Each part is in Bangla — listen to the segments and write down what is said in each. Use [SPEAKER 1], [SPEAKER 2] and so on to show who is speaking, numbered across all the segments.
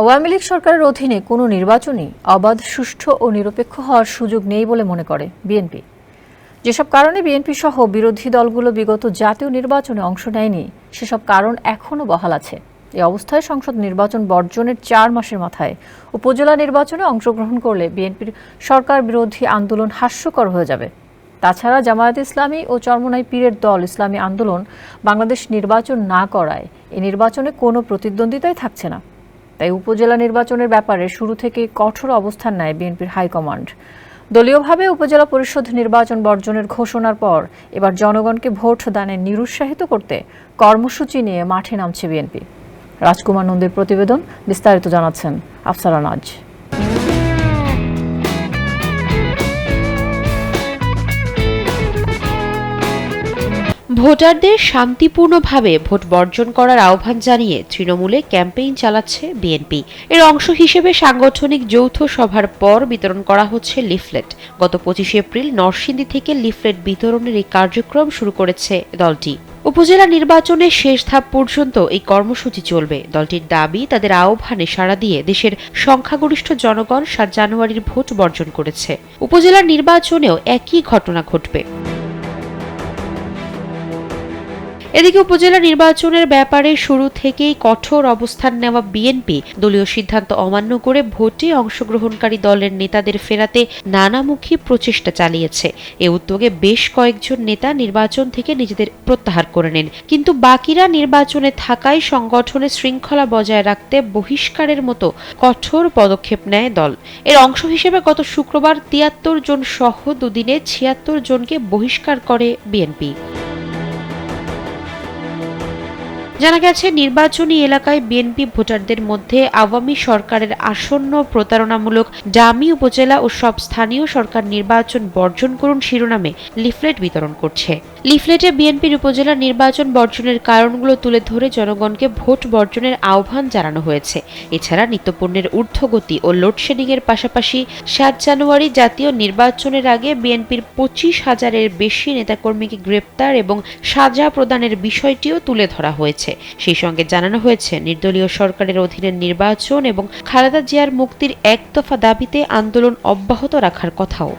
[SPEAKER 1] আওয়ামী লীগ সরকারের অধীনে কোনো নির্বাচনই অবাধ, সুষ্ঠু ও নিরপেক্ষ হওয়ার সুযোগ নেই বলে মনে করে বিএনপি। যেসব কারণে বিএনপি সহ বিরোধী দলগুলো বিগত জাতীয় নির্বাচনে অংশ নেয়নি, সেসব কারণ এখনও বহাল আছে। এই অবস্থায় সংসদ নির্বাচন বর্জনের চার মাসের মাথায় উপজেলা নির্বাচনে অংশগ্রহণ করলে বিএনপির সরকার বিরোধী আন্দোলন হাস্যকর হয়ে যাবে। তাছাড়া জামায়াত ইসলামী ও চরমনাই পীরের দল ইসলামী আন্দোলন বাংলাদেশ নির্বাচন না করায় এই নির্বাচনে কোনো প্রতিদ্বন্দ্বিতাই থাকছে না। তাই উপজেলা নির্বাচনের ব্যাপারে শুরু থেকে কঠোর অবস্থান নেয় বিএনপির হাইকমান্ড। দলীয়ভাবে উপজেলা পরিষদ নির্বাচন বর্জনের ঘোষণার পর এবার জনগণকে ভোট দানে নিরুৎসাহিত করতে কর্মসূচি নিয়ে মাঠে নামছে বিএনপি। রাজকুমার নন্দীর প্রতিবেদন বিস্তারিত জানাচ্ছেন আফসারা নাজ
[SPEAKER 2] ভোটারদের শান্তিপূর্ণভাবে ভোট বর্জন করার আহ্বান জানিয়ে তৃণমূলে ক্যাম্পেইন চালাচ্ছে বিএনপি। এর অংশ হিসেবে সাংগঠনিক যৌথ সভার পর বিতরণ করা হচ্ছে লিফলেট। গত পঁচিশে এপ্রিল নরসিংদী থেকে লিফলেট বিতরণের এই কার্যক্রম শুরু করেছে দলটি। উপজেলা নির্বাচনের শেষ ধাপ পর্যন্ত এই কর্মসূচি চলবে। দলটির দাবি, তাদের আহ্বানে সাড়া দিয়ে দেশের সংখ্যাগরিষ্ঠ জনগণ সাত জানুয়ারির ভোট বর্জন করেছে। উপজেলা নির্বাচনেও একই ঘটনা ঘটবে। এদিকে উপজেলা নির্বাচনের ব্যাপারে শুরু থেকেই কঠোর অবস্থান নেওয়া বিএনপি। দলীয় সিদ্ধান্ত অমান্য করে ভোটে অংশগ্রহণকারী দলের নেতাদের ফেরাতে নানামুখী প্রচেষ্টা চালিয়েছে। এ উদ্যোগে বেশ কয়েকজন নেতা নির্বাচন থেকে নিজেদের প্রত্যাহার করে নেন। কিন্তু বাকিরা নির্বাচনে থাকায় সংগঠনের শৃঙ্খলা বজায় রাখতে বহিষ্কারের মতো কঠোর পদক্ষেপ নেয় দল। এর অংশ হিসেবে গত শুক্রবার তিয়াত্তর জন সহ দুদিনে ছিয়াত্তর জনকে বহিষ্কার করে বিএনপি। জানা গেছে, নির্বাচনী এলাকায় বিএনপি ভোটারদের মধ্যে আওয়ামী সরকারের আসন্ন প্রতারণামূলক ডামি উপজেলা ও সব স্থানীয় সরকার নির্বাচন বর্জন করুন শিরোনামে লিফলেট বিতরণ করছে। লিফলেটে বিএনপির উপজেলা নির্বাচন বর্জনের কারণগুলো তুলে ধরে জনগণকে ভোট বর্জনের আহ্বান জানানো হয়েছে। এছাড়া নিত্যপণ্যের ঊর্ধ্বগতি ও লোডশেডিং এর পাশাপাশি সাত জানুয়ারি জাতীয় নির্বাচনের আগে বিএনপির পঁচিশ হাজারের বেশি নেতাকর্মীকে গ্রেপ্তার এবং সাজা প্রদানের বিষয়টিও তুলে ধরা হয়েছে। সেই সঙ্গে জানানো হয়েছে, নির্দলীয় সরকারের অধীনে নির্বাচন এবং খালেদা জিয়ার মুক্তির এক দফা দাবিতে আন্দোলন অব্যাহত রাখার কথাও।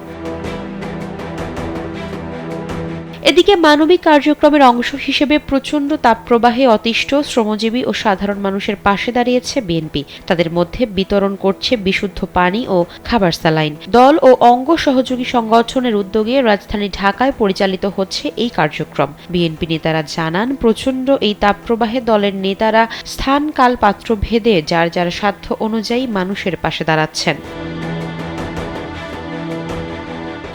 [SPEAKER 2] এদিকে মানবিক কার্যক্রমের অংশ হিসেবে প্রচণ্ড তাপপ্রবাহে অতিষ্ঠ, শ্রমজীবী ও সাধারণ মানুষের পাশে দাঁড়িয়েছে বিএনপি। তাদের মধ্যে বিতরণ করছে বিশুদ্ধ পানি ও খাবার স্যালাইন। দল ও অঙ্গ সহযোগী সংগঠনের উদ্যোগে রাজধানী ঢাকায় পরিচালিত হচ্ছে এই কার্যক্রম। বিএনপি নেতারা জানান, প্রচণ্ড এই তাপপ্রবাহে দলের নেতারা স্থান কাল পাত্র ভেদে যার যার সাধ্য অনুযায়ী মানুষের পাশে দাঁড়াচ্ছেন।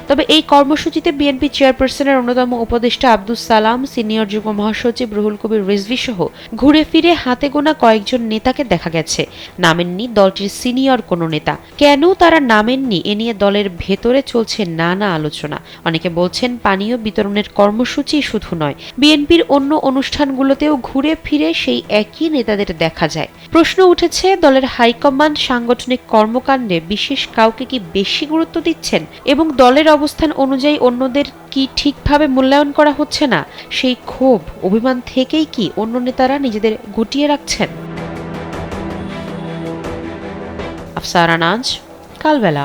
[SPEAKER 2] তবে এই কর্মসূচিতে বিএনপি চেয়ারপারসনের অন্যতম উপদেষ্টা আব্দুস সালাম, সিনিয়র যুগ্ম মহাসচিব রুহুল কবির রিজভি সহ ঘুরে ফিরে হাতে গোনা কয়েকজন নেতাকে দেখা গেছে। নামেননি দলটির সিনিয়র কোনো নেতা। কেন তারা নামেননি এ নিয়ে দলের ভেতরে চলছে নানা আলোচনা। অনেকে বলছেন পানীয় বিতরণের কর্মসূচি শুধু নয়, বিএনপির অন্য অনুষ্ঠানগুলোতেও ঘুরে ফিরে সেই একই নেতাদের দেখা যায়। প্রশ্ন উঠেছে, দলের হাইকমান্ড সাংগঠনিক কর্মকাণ্ডে বিশেষ কাউকে কি বেশি গুরুত্ব দিচ্ছেন এবং দলের অবস্থান অনুযায়ী অন্যদের কি ঠিকভাবে মূল্যায়ন করা হচ্ছে না? সেই ক্ষোভ, অভিমান থেকেই কি অন্য নেতারা নিজেদের গুটিয়ে রাখছেন? আফসারানাজ কালবেলা।